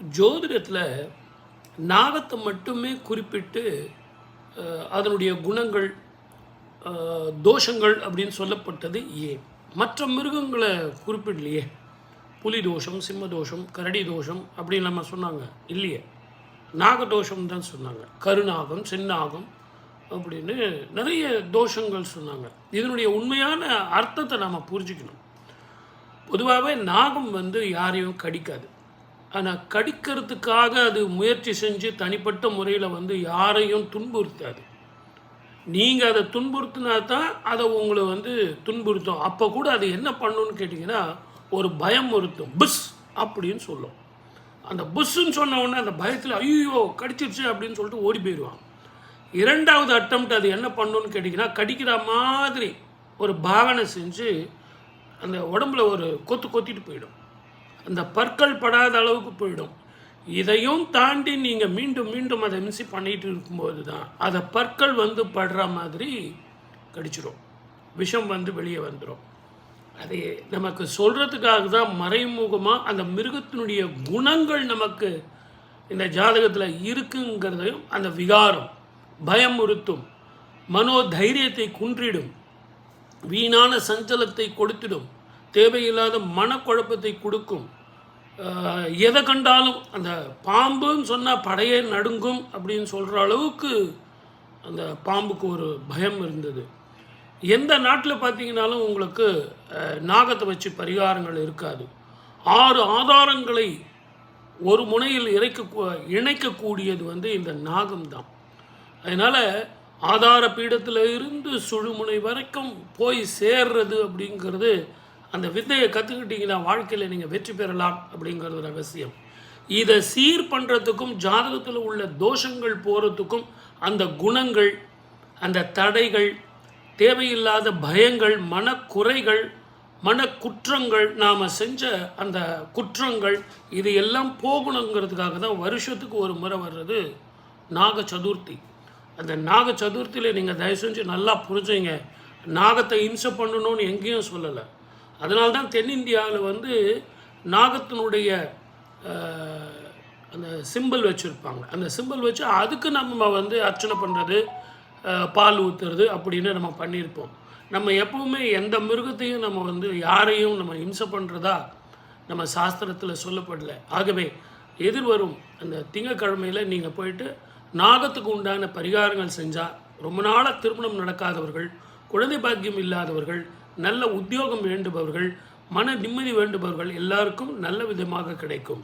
ஜோதிடத்தில் நாகத்தை மட்டுமே குறிப்பிட்டு அதனுடைய குணங்கள் தோஷங்கள் அப்படின்னு சொல்லப்பட்டது ஏன் மற்ற மிருகங்களை குறிப்பிடலையே. புலி தோஷம் சிம்ம தோஷம் கரடி தோஷம் அப்படின்னு நம்ம சொன்னாங்க இல்லையே? நாகதோஷம் தான் சொன்னாங்க. கருநாகம் செந்நாகம் அப்படின்னு நிறைய தோஷங்கள் சொன்னாங்க. இதனுடைய உண்மையான அர்த்தத்தை நாம் புரிஞ்சுக்கணும். பொதுவாகவே நாகம் வந்து யாரையும் கடிக்காது. ஆனால் கடிக்கிறதுக்காக அது முயற்சி செஞ்சு தனிப்பட்ட முறையில் வந்து யாரையும் துன்புறுத்தாது. நீங்கள் அதை துன்புறுத்தினா தான் அதை உங்களை வந்து துன்புறுத்தும். அப்போ கூட அது என்ன பண்ணுன்னு கேட்டிங்கன்னா ஒரு பயம் வருத்தும். புஷ்! அப்படின்னு சொல்லும். அந்த புஷ்ஷுன்னு சொன்ன உடனே அந்த பயத்தில் ஐயோ கடிச்சிருச்சு அப்படின்னு சொல்லிட்டு ஓடி போயிடுவான். இரண்டாவது அட்டம்ப்ட் அது என்ன பண்ணுன்னு கேட்டிங்கன்னா கடிக்கிற மாதிரி ஒரு பாவனை செஞ்சு அந்த உடம்புல ஒரு கொத்து கொத்திட்டு போயிடும். அந்த பற்கள் படாத அளவுக்கு போயிடும். இதையும் தாண்டி நீங்கள் மீண்டும் மீண்டும் அதை மிஸ்ஸி பண்ணிட்டு இருக்கும்போது தான் அதை பற்கள் வந்து படுற மாதிரி கடிச்சிடும் விஷம் வந்து வெளியே வந்துடும் அது நமக்கு சொல்கிறதுக்காக தான் மறைமுகமாக அந்த மிருகத்தினுடைய குணங்கள் நமக்கு இந்த ஜாதகத்தில் இருக்குங்கிறதையும் அந்த விகாரம் பயமுறுத்தும் மனோதைரியத்தை குன்றிடும் வீணான சஞ்சலத்தை கொடுத்திடும் தேவையில்லாத மனக்குழப்பத்தை கொடுக்கும். எதை கண்டாலும் அந்த பாம்புன்னு சொன்னால் படையே நடுங்கும் அப்படின்னு சொல்கிற அளவுக்கு அந்த பாம்புக்கு ஒரு பயம் இருந்தது. எந்த நாட்டில் பார்த்தீங்கனாலும் உங்களுக்கு நாகத்தை வச்சு பரிகாரங்கள் இருக்காது. ஆறு ஆதாரங்களை ஒரு முனையில் இறைக்க இணைக்கக்கூடியது வந்து இந்த நாகம் தான் அதனால் ஆதார பீடத்தில் இருந்து சுழுமுனை வரைக்கும் போய் சேர்றது அப்படிங்கிறது அந்த வித்தையை கற்றுக்கிட்டீங்கன்னா வாழ்க்கையில் நீங்கள் வெற்றி பெறலாம் அப்படிங்கிறது ஒரு அவசியம் இதை சீர் பண்ணுறதுக்கும் ஜாதகத்தில் உள்ள தோஷங்கள் போகிறதுக்கும் அந்த குணங்கள் அந்த தடைகள் தேவையில்லாத பயங்கள் மனக்குறைகள் மனக்குற்றங்கள் நாம் செஞ்ச அந்த குற்றங்கள் இது எல்லாம் போகணுங்கிறதுக்காக தான் வருஷத்துக்கு ஒரு முறை வர்றது நாக சதுர்த்தி அந்த நாக சதுர்த்தியில் நீங்கள் தயவு செஞ்சு நல்லா புரிஞ்சுங்க. நாகத்தை இம்சை பண்ணணும்னு எங்கேயும் சொல்லலை. அதனால்தான் தென்னிந்தியாவில் வந்து நாகத்தினுடைய அந்த சிம்பிள் வச்சுருப்பாங்க. அந்த சிம்பிள் வச்சு அதுக்கு நம்ம வந்து அர்ச்சனை பண்ணுறது பால் ஊற்றுறது அப்படின்னு நம்ம பண்ணியிருப்போம். நம்ம எப்பவுமே எந்த மிருகத்தையும் நம்ம வந்து யாரையும் நம்ம இம்சை பண்ணுறதா நம்ம சாஸ்திரத்தில் சொல்லப்படல. ஆகவே எதிர்வரும் அந்த திங்கக்கிழமையில் நீங்கள் போயிட்டு நாகத்துக்கு உண்டான பரிகாரங்கள் செஞ்சால் ரொம்ப நாளாக திருமணம் நடக்காதவர்கள் குழந்தை பாக்கியம் இல்லாதவர்கள் நல்ல உத்தியோகம் வேண்டுபவர்கள் மன நிம்மதி வேண்டுபவர்கள் எல்லாருக்கும் நல்ல விதமாக கிடைக்கும்.